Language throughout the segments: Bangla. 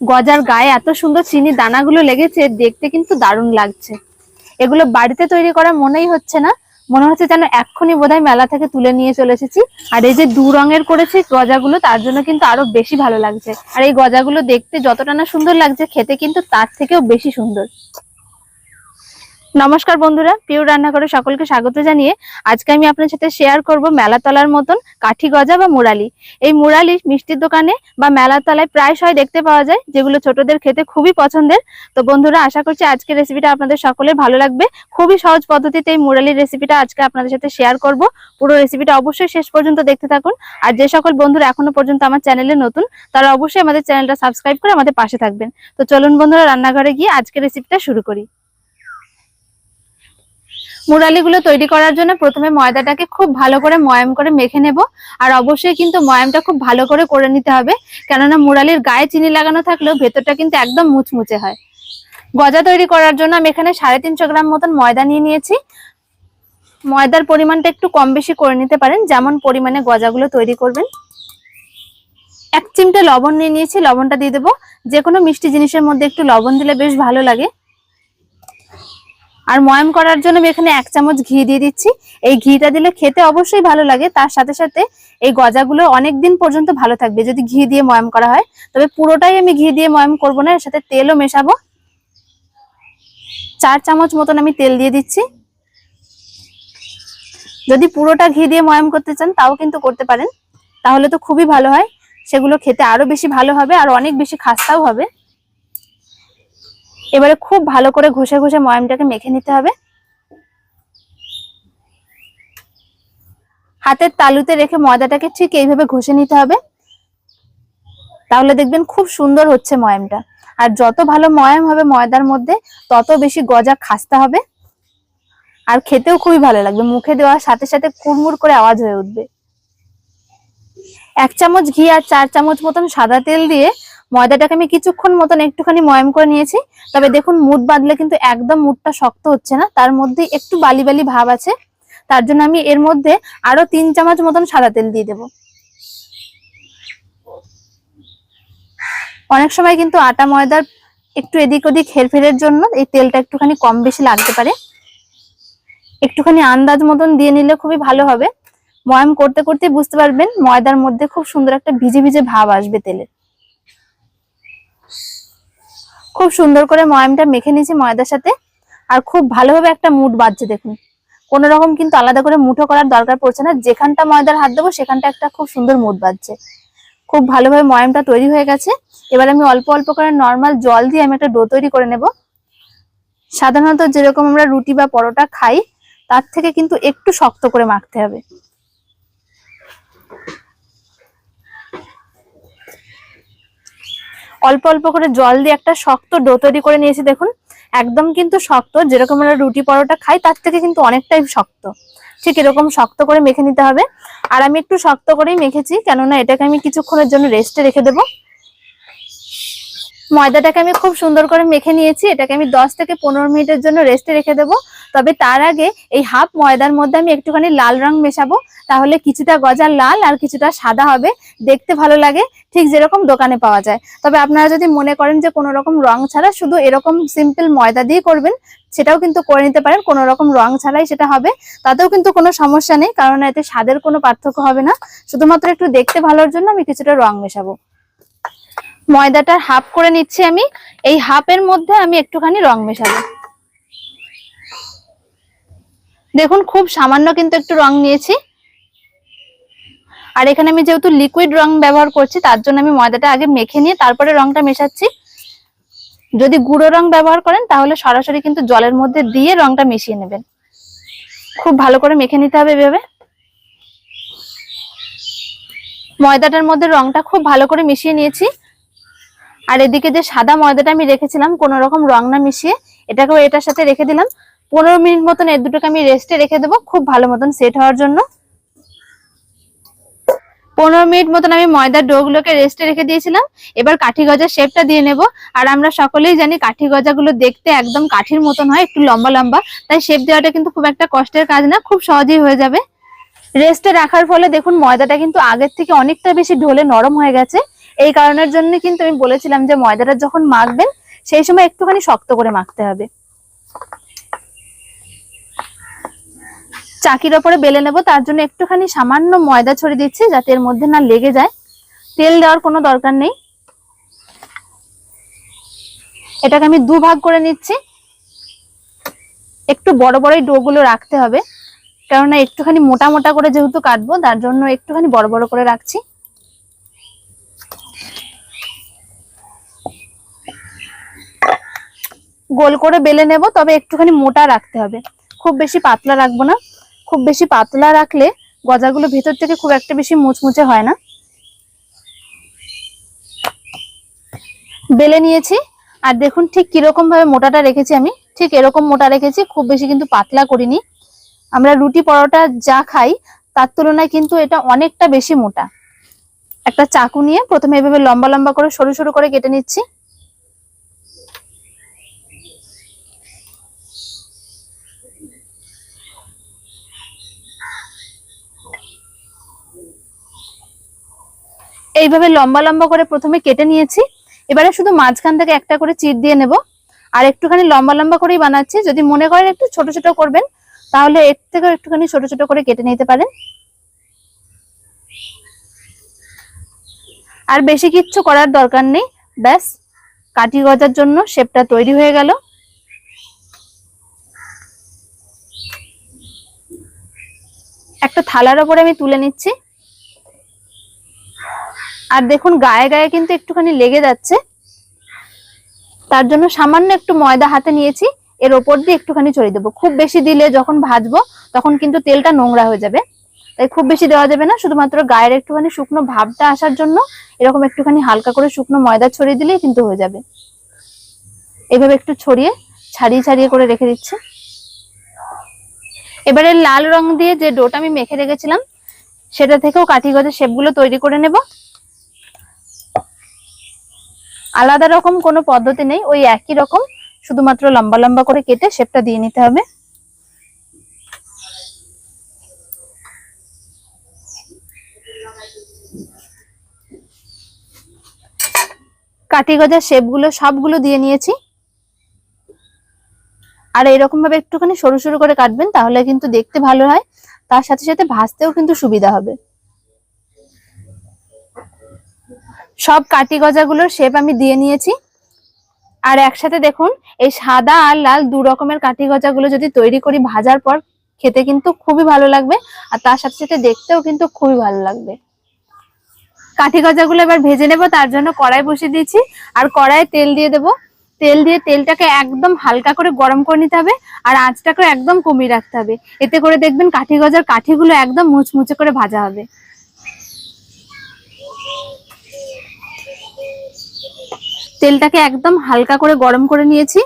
গজার গায়ে এত সুন্দর চিনি দানাগুলো লেগেছে, দেখতে কিন্তু দারুণ লাগছে। এগুলো বাড়িতে তৈরি করা মনেই হচ্ছে না। মনে হচ্ছে যেন এক্ষুনি বোধহয় মেলা থেকে তুলে নিয়ে চলে এসেছি। আর এই যে দু রঙের করেছি গজাগুলো, তার জন্য কিন্তু আরও বেশি ভালো লাগছে। আর এই গজাগুলো দেখতে যতটা না সুন্দর লাগছে, খেতে কিন্তু তার থেকেও বেশি সুন্দর। নমস্কার বন্ধুরা পিউ রান্নাঘরে সকলকে স্বাগত জানিয়ে আজকে আমি আপনার সাথে শেয়ার করব মেলাতলার মতন কাঠি গজা বা মুরালি। এই মুরালি মিষ্টির দোকানে বা মেলাতলায় প্রায়শই দেখতে পাওয়া যায়, যেগুলো ছোটদের খেতে খুবই পছন্দের। তো বন্ধুরা, আশা করছি আজকের রেসিপিটা আপনাদের সকলের ভালো লাগবে। খুবই সহজ পদ্ধতিতে এই মুরালির রেসিপিটা আজকে আপনাদের সাথে শেয়ার করব। পুরো রেসিপিটা অবশ্যই শেষ পর্যন্ত দেখতে থাকুন। আর যে সকল বন্ধুরা এখনও পর্যন্ত আমার চ্যানেলে নতুন, তারা অবশ্যই আমাদের চ্যানেলটা সাবস্ক্রাইব করে আমাদের পাশে থাকবেন। তো চলুন বন্ধুরা, রান্নাঘরে গিয়ে আজকের রেসিপিটা শুরু করি। মুরালিগুলো তৈরি করার জন্য প্রথমে ময়দাটাকে খুব ভালো করে ময়াম করে মেখে নেব। আর অবশ্যই কিন্তু ময়ামটা খুব ভালো করে করে নিতে হবে। কেননা মুরালির গায়ে চিনি লাগানো থাকলেও ভেতরটা কিন্তু একদম মুচমুচে হয়। গজা তৈরি করার জন্য আমি এখানে সাড়ে তিনশো গ্রাম মতন ময়দা নিয়ে নিয়েছি। ময়দার পরিমাণটা একটু কম বেশি করে নিতে পারেন, যেমন পরিমাণে গজাগুলো তৈরি করবেন। এক চিমটে লবণ নিয়ে নিয়েছি, লবণটা দিয়ে দেবো। যে কোনো মিষ্টি জিনিসের মধ্যে একটু লবণ দিলে বেশ ভালো লাগে। আর ময়াম করার জন্য আমি এখানে এক চামচ ঘি দিয়ে দিচ্ছি। এই ঘিটা দিলে খেতে অবশ্যই ভালো লাগে। তার সাথে সাথে এই গজাগুলো অনেক দিন পর্যন্ত ভালো থাকবে। যদি ঘি দিয়ে ময়াম করা হয়, তবে পুরোটাই আমি ঘি দিয়ে ময়াম করব না, এর সাথে তেলও মেশাবো। চার চামচ মতন আমি তেল দিয়ে দিচ্ছি। যদি পুরোটা ঘি দিয়ে ময়াম করতে চান, তাও কিন্তু করতে পারেন। তাহলে তো খুবই ভালো হয়। সেগুলো খেতে আরও বেশি ভালো হবে, আর অনেক বেশি খাস্তাও হবে। এবারে খুব ভালো করে ঘষে ঘষে ময়ামটাকে মেখে নিতে হবে। হাতের তালুতে রেখে ময়দাটাকে ঠিক এইভাবে ঘষে নিতে হবে। তাহলে দেখবেন খুব সুন্দর হচ্ছে ময়ামটা। আর যত ভালো ময়াম হবে ময়দার মধ্যে, তত বেশি গজা খাসতে হবে। আর খেতেও খুবই ভালো লাগবে। মুখে দেওয়ার সাথে সাথে কুড়মুড় করে আওয়াজ হয়ে উঠবে। এক চামচ ঘি আর চার চামচ মতন সাদা তেল দিয়ে ময়দাটাকে আমি কিছুক্ষণ মতন একটুখানি ময়াম করে নিয়েছি। তবে দেখুন মুড বাঁধলে কিন্তু একদম মুডটা শক্ত হচ্ছে না। তার মধ্যে একটু বালি বালি ভাব আছে। তার জন্য আমি এর মধ্যে আরও তিন চামচ মতন সাদা তেল দিয়ে দেব। অনেক সময় কিন্তু আটা ময়দার একটু এদিক ওদিক হেরফেরের জন্য এই তেলটা একটুখানি কম বেশি লাগতে পারে। একটুখানি আন্দাজ মতন দিয়ে নিলে খুবই ভালো হবে। ময়াম করতে করতে বুঝতে পারবেন ময়দার মধ্যে খুব সুন্দর একটা ভিজে ভিজে ভাব আসবে তেলের খুব সুন্দর করে ময়ামটা মেখে নিয়েছি ময়দার সাথে। আর খুব ভালোভাবে একটা মুড বাজছে দেখুন। কোনো রকম কিন্তু আলাদা করে মুঠো করার দরকার পড়ছে না। যেখানটা ময়দার হাত দেবো, সেখানটা একটা খুব সুন্দর মুড বাজছে। খুব ভালোভাবে ময়ামটা তৈরি হয়ে গেছে। এবার আমি অল্প অল্প করে নর্মাল জল দিয়ে আমি একটা ডো তৈরি করে নেব। সাধারণত যেরকম আমরা রুটি বা পরোটা খাই, তার থেকে কিন্তু একটু শক্ত করে মাখতে হবে। অল্প অল্প করে জল দিয়ে একটা শক্ত ডো তৈরি করে নিয়েছি, দেখুন। একদম কিন্তু শক্ত, যেরকম আমরা রুটি পরোটা খাই, তার থেকে কিন্তু অনেকটাই শক্ত। ঠিক এরকম শক্ত করে মেখে নিতে হবে। আর আমি একটু শক্ত করেই মেখেছি, কেননা এটাকে আমি কিছুক্ষণের জন্য রেস্টে রেখে দেবো। ময়দাটাকে আমি খুব সুন্দর করে মেখে নিয়েছি। এটাকে আমি দশ থেকে পনেরো মিনিটের জন্য রেস্টে রেখে দেবো। তবে তার আগে এই হাফ ময়দার মধ্যে আমি একটুখানি লাল রং মেশাবো। তাহলে কিছুটা গজা লাল আর কিছুটা সাদা হবে। দেখতে ভালো লাগে। ঠিক যেরকম দোকানে পাওয়া যায়। তবে আপনারা যদি মনে করেন যে কোনো রকম রং ছাড়া শুধু এরকম সিম্পল ময়দা দিয়ে করবেন, সেটাও কিন্তু করে নিতে পারেন। কোনো রকম রং ছাড়াই সেটা হবে। তাতেও কিন্তু কোনো সমস্যা নেই। কারণ এতে স্বাদের কোনো পার্থক্য হবে না। শুধুমাত্র একটু দেখতে ভালোর জন্য আমি কিছুটা রং মেশাবো। ময়দাটার হাফ করে নিচ্ছি আমি। এই হাফের মধ্যে আমি একটুখানি রং মেশাবো। দেখুন, খুব সামান্য কিন্তু একটু রং নিয়েছি। আর এখানে আমি যেহেতু লিকুইড রং ব্যবহার করছি, তার জন্য আমি ময়দাটা আগে মেখে নিয়ে তারপরে রংটা মেশাচ্ছি। যদি গুঁড়ো রং ব্যবহার করেন, তাহলে সরাসরি কিন্তু জলের মধ্যে দিয়ে রংটা মিশিয়ে নেবেন। খুব ভালো করে মেখে নিতে হবে এভাবে। ময়দাটার মধ্যে রংটা খুব ভালো করে মিশিয়ে নিয়েছি। আর এদিকে যে সাদা ময়দাটা আমি রেখেছিলাম, কোনো রকম রং না মিশিয়ে, এটাকেও এটার সাথে রেখে দিলাম। পনেরো মিনিট মতন এর দুটোকে আমি রেস্টে রেখে দেবো, খুব ভালো মতন সেট হওয়ার জন্য। পনেরো মিনিট মতন আমি ময়দার ডো গুলোকে রেস্টে রেখে দিয়েছিলাম। এবার কাঠি গজার শেপটা দিয়ে নেব। আর আমরা সকলেই জানি কাঠি গজাগুলো দেখতে একদম কাঠির মতন হয়, একটু লম্বা লম্বা। তাই শেপ দেওয়াটা কিন্তু খুব একটা কষ্টের কাজ না, খুব সহজেই হয়ে যাবে। রেস্টে রাখার ফলে দেখুন ময়দাটা কিন্তু আগের থেকে অনেকটা বেশি ঢোলে নরম হয়ে গেছে। এই কারণের জন্য কিন্তু আমি বলেছিলাম যে ময়দাটা যখন মাখবেন, সেই সময় একটুখানি শক্ত করে মাখতে হবে। চাকির ওপরে বেলে নেব, তার জন্য একটুখানি সামান্য ময়দা ছড়িয়ে দিচ্ছি যাতে এর মধ্যে না লেগে যায়। তেল দেওয়ার কোনো দরকার নেই। এটাকে আমি দু ভাগ করে নিচ্ছি। একটু বড় বড়ই ডো গুলো রাখতে হবে, কেননা একটুখানি মোটা মোটা করে যেহেতু কাটবো, তার জন্য একটুখানি বড় বড় করে রাখছি। গোল করে বেলে নেব, তবে একটুখানি মোটা রাখতে হবে। খুব বেশি পাতলা রাখব না। খুব বেশি পাতলা রাখলে গজাগুলো ভেতর থেকে খুব একটা বেশি মুচমুচে হয় না। বেলে নিয়েছি। আর দেখুন ঠিক কীরকম ভাবে মোটাটা রেখেছি আমি। ঠিক এরকম মোটা রেখেছি, খুব বেশি কিন্তু পাতলা করিনি। আমরা রুটি পরোটা যা খাই, তার তুলনায় কিন্তু এটা অনেকটা বেশি মোটা। একটা চাকু নিয়ে প্রথমে এভাবে লম্বা লম্বা করে সরু সরু করে কেটে নিচ্ছি। এইভাবে লম্বা লম্বা করে প্রথমে কেটে নিয়েছি। এবারে শুধু মাঝখান থেকে একটা করে চিট দিয়ে নেব। আর একটুখানি লম্বা লম্বা করেই বানাচ্ছি। যদি মনে করেন একটু ছোট ছোট করবেন, তাহলে এর থেকে একটুখানি ছোট ছোট করে কেটে নিতে পারেন। আর বেশি কিচ্ছু করার দরকার নেই। ব্যাস কাটি গজার জন্য শেপটা তৈরি হয়ে গেল। একটা থালার ওপরে আমি তুলে নিচ্ছি। আর দেখুন গায়ে গায়ে কিন্তু একটুখানি লেগে যাচ্ছে। তার জন্য সামান্য একটু ময়দা হাতে নিয়েছি, এর ওপর দিয়ে একটুখানি ছড়িয়ে দেবো। খুব বেশি দিলে যখন ভাজবো, তখন কিন্তু তেলটা নোংরা হয়ে যাবে। তাই খুব বেশি দেওয়া যাবে না, শুধুমাত্র গায়ের একটুখানি শুকনো ভাবটা আসার জন্য এরকম একটুখানি হালকা করে শুকনো ময়দা ছড়িয়ে দিলেই কিন্তু হয়ে যাবে। এভাবে একটু ছড়িয়ে, ছাড়িয়ে ছাড়িয়ে করে রেখে দিচ্ছি। এবারে লাল রং দিয়ে যে ডোটা আমি মেখে রেখেছিলাম, সেটা থেকেও কাঠি গজের শেপগুলো তৈরি করে নেব। আলাদা রকম কোনো পদ্ধতি নেই, ওই একই রকম, শুধুমাত্র লম্বা লম্বা করে কেটে শেপটা দিয়ে নিতে হবে। কাঠি গজার শেপগুলো সবগুলো দিয়ে নিয়েছি। আর এরকম ভাবে একটুখানি সরু সরু করে কাটবেন, তাহলে কিন্তু দেখতে ভালো হয়, তার সাথে সাথে ভাজতেও কিন্তু সুবিধা হবে। সব কাটি গজাগুলোর শেপ আমি দিয়ে নিয়েছি। আর একসাথে দেখুন, এই সাদা আর লাল দু রকমের কাঠি গজাগুলো যদি তৈরি করি ভাজার পর, খেতে কিন্তু খুবই ভালো লাগবে। আর তার সাথে সাথে দেখতেও কিন্তু খুবই ভালো লাগবে। কাঠি গজাগুলো এবার ভেজে নেব, তার জন্য কড়াই বসিয়ে দিয়েছি। আর কড়াইয়ে তেল দিয়ে দেব। তেল দিয়ে তেলটাকে একদম হালকা করে গরম করে নিতে হবে। আর আঁচটাকে একদম কমিয়ে রাখতে হবে। এতে করে দেখবেন কাঠি গজার কাঠিগুলো একদম মুচমুচে করে ভাজা হবে। তেলটাকে একদম হালকা করে গরম করে নিয়েছি।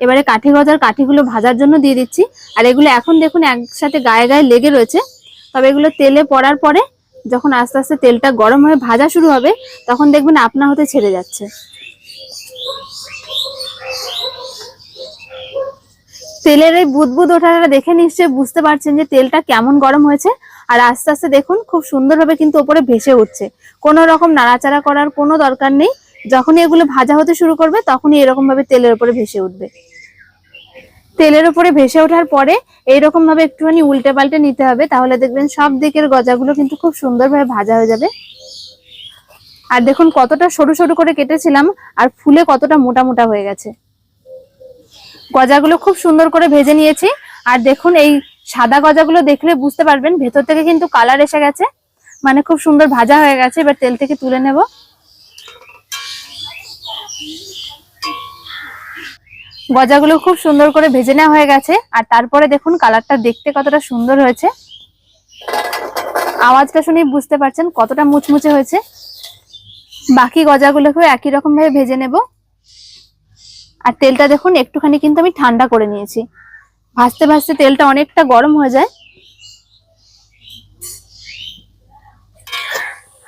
এবারে কাঠি গজার কাঠিগুলো ভাজার জন্য দিয়ে দিচ্ছি। আর এগুলো এখন দেখুন একসাথে গায়ে গায়ে লেগে রয়েছে। তবে এগুলো তেলে পড়ার পরে যখন আস্তে আস্তে তেলটা গরম হয়ে ভাজা শুরু হবে, তখন দেখবেন আপনা হতে ছেড়ে যাচ্ছে। তেলের এই বুদবুদ ওঠাটা দেখে নিশ্চয়ই বুঝতে পারছেন যে তেলটা কেমন গরম হয়েছে। আর আস্তে আস্তে দেখুন খুব সুন্দরভাবে কিন্তু ওপরে ভেসে উঠছে। কোনো রকম নাড়াচাড়া করার কোনো দরকার নেই। যখনই এগুলো ভাজা হতে শুরু করবে, তখনই এরকম ভাবে তেলের উপরে ভেসে উঠবে। তেলের উপরে ভেসে ওঠার পরে এইরকম ভাবে একটুখানি উল্টে পাল্টে নিতে হবে, তাহলে দেখবেন সব দিকের গজাগুলো কিন্তু খুব সুন্দরভাবে ভাজা হয়ে যাবে। আর দেখুন কতটা সরু সরু করে কেটেছিলাম, আর ফুলে কতটা মোটা মোটা হয়ে গেছে। গজাগুলো খুব সুন্দর করে ভেজে নিয়েছি, আর দেখুন এই সাদা গজাগুলো দেখলে বুঝতে পারবেন, ভেতর থেকে কিন্তু কালার এসে গেছে। মানে খুব সুন্দর ভাজা হয়ে গেছে, এবার তেল থেকে তুলে নেব। গজাগুলো খুব সুন্দর করে ভেজে নেওয়া হয়ে গেছে। আর তারপরে দেখুন, কালারটা দেখতে কতটা সুন্দর হয়েছে। আওয়াজটা শুনেই বুঝতে পারছেন কতটা মুচমুচে হয়েছে। বাকি গজাগুলোকেও একই রকমভাবে ভেজে নেব। আর তেলটা দেখুন, একটুখানি কিন্তু আমি ঠান্ডা করে নিয়েছি। ভাজতে ভাজতে তেলটা অনেকটা গরম হয়ে যায়।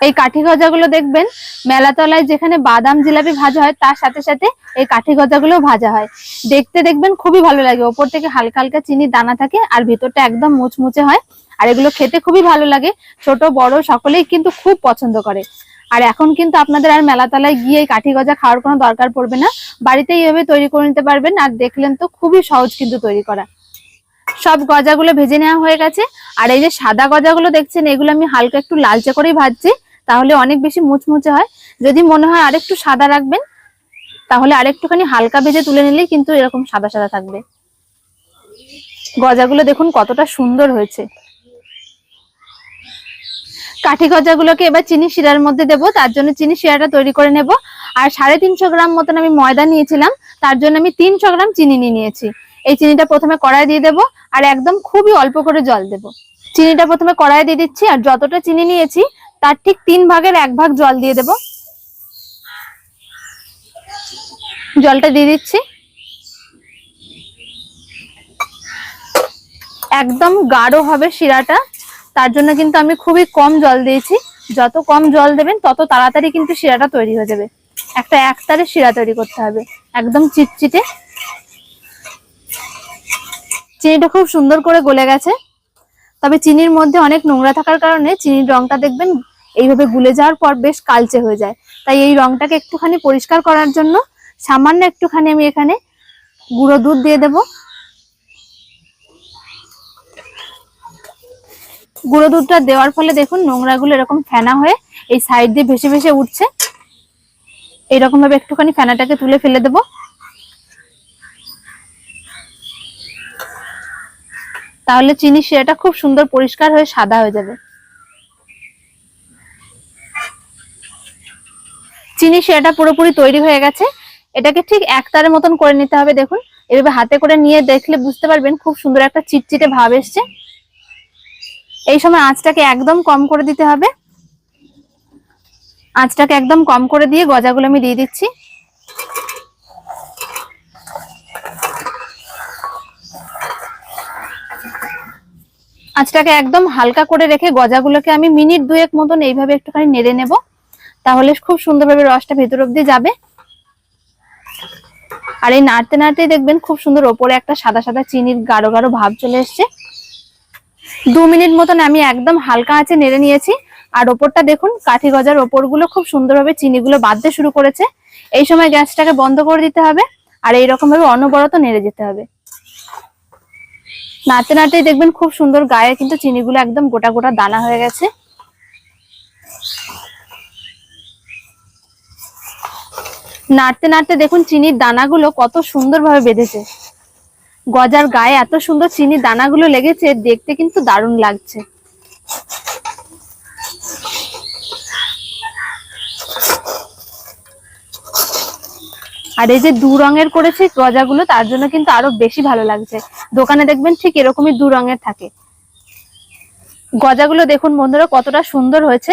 এই কাঠি গজাগুলো দেখবেন, মেলাতলায় যেখানে বাদাম জিলাপি ভাজা হয়, তার সাথে সাথে এই কাঠি গজাগুলো ভাজা হয়। দেখতে দেখবেন খুবই ভালো লাগে, ওপর থেকে হালকা হালকা চিনি দানা থাকে আর ভেতরটা একদম মুচমুচে হয় আর এগুলো খেতে খুবই ভালো লাগে। ছোট, বড় সকলেই কিন্তু খুব পছন্দ করে। আর এখন কিন্তু আপনাদের আর মেলাতলায় গিয়ে এই কাঠি গজা খাওয়ার কোনো দরকার পড়বে না। বাড়িতে এইভাবে তৈরি করে নিতে পারবেন আর দেখলেন তো খুবই সহজ কিন্তু তৈরি করা। সব গজাগুলো ভেজে নেওয়া হয়ে গেছে। আর এই যে সাদা গজাগুলো দেখছেন, এগুলো আমি হালকা একটু লালচে করেই ভাজছি। তাহলে অনেক বেশি মুচমুচে হয়। যদি মনে হয় আরেকটু সাদা রাখবেন, তাহলে আরেকটুখানি হালকা ভেজে তুলে নিলেই কিন্তু এরকম সাদা সাদা থাকবে। গজাগুলো দেখুন কতটা সুন্দর হয়েছে। কাঠি গজাগুলোকে এবার চিনি শিরার মধ্যে দেবো, তার জন্য চিনি শিরাটা তৈরি করে নেব। আর সাড়ে তিনশো গ্রাম মতন আমি ময়দা নিয়েছিলাম, তার জন্য আমি তিনশো গ্রাম চিনি নিয়ে নিয়েছি। এই চিনিটা প্রথমে কড়াই দিয়ে দেবো আর একদম খুবই অল্প করে জল দেব। চিনিটা প্রথমে কড়াই দিয়ে দিচ্ছি আর যতটা চিনি নিয়েছি তার ঠিক তিন ভাগের এক ভাগ জল দিয়ে দেব। জলটা দিয়ে দিচ্ছি। একদম গাঢ় হবে শিরাটা। তার জন্য কিন্তু আমি খুবই কম জল দিয়েছি। যত কম জল দেবেন, তত তাড়াতাড়ি কিন্তু শিরাটা তৈরি হয়ে যাবে। একটা একতারে শিরা তৈরি করতে হবে, একদম চিটচিটে। চিনিটা খুব সুন্দর করে গলে গেছে। তবে চিনির মধ্যে অনেক নোংরা থাকার কারণে চিনির রংটা দেখবেন এইভাবে গুলে যাওয়ার পর বেশ কালচে হয়ে যায়। তাই এই রংটাকে একটুখানি পরিষ্কার করার জন্য সামান্য একটুখানি আমি এখানে গুঁড়ো দুধ দিয়ে দেব। গুঁড়ো দুধটা দেওয়ার ফলে দেখুন নোংরাগুলো এরকম ফেনা হয়ে এই সাইড দিয়ে ভেসে ভেসে উঠছে। এইরকম ভাবে একটুখানি ফেনাটাকে তুলে ফেলে দেবো। তাহলে চিনি শিরাটা খুব সুন্দর পরিষ্কার হয়ে সাদা হয়ে যাবে। চিনি সেটা পুরোপুরি তৈরি হয়ে গেছে। এটাকে ঠিক একতারের মতন করে নিতে হবে, দেখুন। এভাবে হাতে করে নিয়ে দেখলে বুঝতে পারবেন খুব সুন্দর একটা চিটচিটে ভাব এসছে। এই সময় আঁচটাকে একদম কম করে দিতে হবে। আঁচটাকে একদম কম করে দিয়ে গজাগুলো আমি দিয়ে দিচ্ছি। আঁচটাকে একদম হালকা করে রেখে গজাগুলোকে আমি মিনিট দুয়েক মতন এইভাবে একটুখানি নেড়ে নেব। তাহলে খুব সুন্দরভাবে রসটা ভেতর অব্দি যাবে। আর এই নাড়তে নাড়তেই দেখবেন খুব সুন্দর ওপরে একটা সাদা সাদা চিনির গাঢ় গাঢ় ভাব চলে এসছে। দু মিনিট মতন আমি একদম হালকা আঁচে নেড়ে নিয়েছি। আর ওপরটা দেখুন, কাঠি গজার ওপরগুলো খুব সুন্দরভাবে চিনিগুলো বাঁধতে শুরু করেছে। এই সময় গ্যাসটাকে বন্ধ করে দিতে হবে আর এইরকম ভাবে অনবরত নেড়ে যেতে হবে। নাড়তে নাড়তেই দেখবেন খুব সুন্দর গায়ে কিন্তু চিনিগুলো একদম গোটা গোটা দানা হয়ে গেছে। নাড়তে নাড়তে দেখুন চিনির দানাগুলো কত সুন্দরভাবে বেঁধেছে। গজার গায়ে এত সুন্দর চিনির দানাগুলো লেগেছে, দেখতে কিন্তু দারুণ লাগছে। আর এই যে দু রঙের করেছে গজাগুলো, তার জন্য কিন্তু আরও বেশি ভালো লাগছে। দোকানে দেখবেন ঠিক এরকমই দু রঙের থাকে। গজাগুলো দেখুন বন্ধুরা কতটা সুন্দর হয়েছে।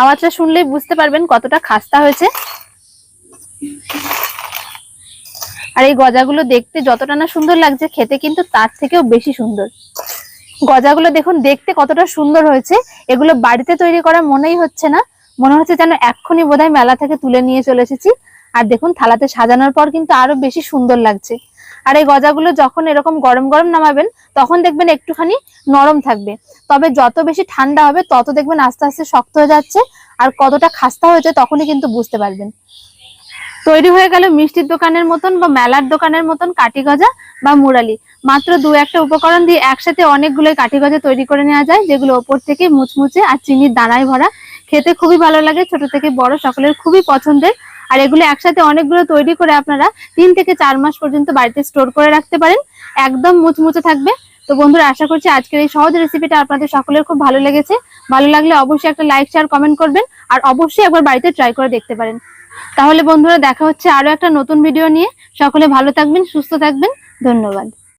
আওয়াজটা শুনলেই বুঝতে পারবেন কতটা খাস্তা হয়েছে। আর এই গজাগুলো দেখতে যতটা না সুন্দর লাগছে, খেতে কিন্তু তার থেকেও বেশি সুন্দর। গজাগুলো দেখুন, দেখতে কতটা সুন্দর হয়েছে। এগুলো বাড়িতে তৈরি করা মনেই হচ্ছে না। মনে হচ্ছে যেন এক্ষুনি বোধহয় মেলা থেকে তুলে নিয়ে চলে এসেছি। আর দেখুন, থালাতে সাজানোর পর কিন্তু আরও বেশি সুন্দর লাগছে। আর এই গজাগুলো যখন এরকম গরম গরম নামাবেন, তখন দেখবেন একটুখানি নরম থাকবে। তবে যত বেশি ঠান্ডা হবে, তত দেখবেন আস্তে আস্তে শক্ত হয়ে যাচ্ছে আর কতটা খাস্তা হয়েছে তখনই কিন্তু বুঝতে পারবেন। তৈরি হয়ে গেল মিষ্টির দোকানের মতন বা মেলার দোকানের মতন কাঠি গজা বা মুরালি। মাত্র দু একটা উপকরণ দিয়ে একসাথে অনেকগুলো কাঠি গজা তৈরি করে নেওয়া যায়, যেগুলো ওপর থেকে মুচমুচে আর চিনির দানায় ভরা। খেতে খুবই ভালো লাগে, ছোট থেকে বড় সকলের খুবই পছন্দের। আর এগুলো একসাথে অনেকগুলো তৈরি করে আপনারা তিন থেকে চার মাস পর্যন্ত বাড়িতে স্টোর করে রাখতে পারেন। একদম মুচমুচে থাকবে। তো বন্ধুরা, আশা করছি আজকের এই সহজ রেসিপিটা আপনাদের সকলের খুব ভালো লেগেছে। ভালো লাগলে অবশ্যই একটা লাইক শেয়ার কমেন্ট করবেন আর অবশ্যই একবার বাড়িতে ট্রাই করে দেখতে পারেন। তাহলে বন্ধুরা, দেখা হচ্ছে আরও একটা নতুন ভিডিও নিয়ে। সকলে ভালো থাকবেন, সুস্থ থাকবেন। ধন্যবাদ।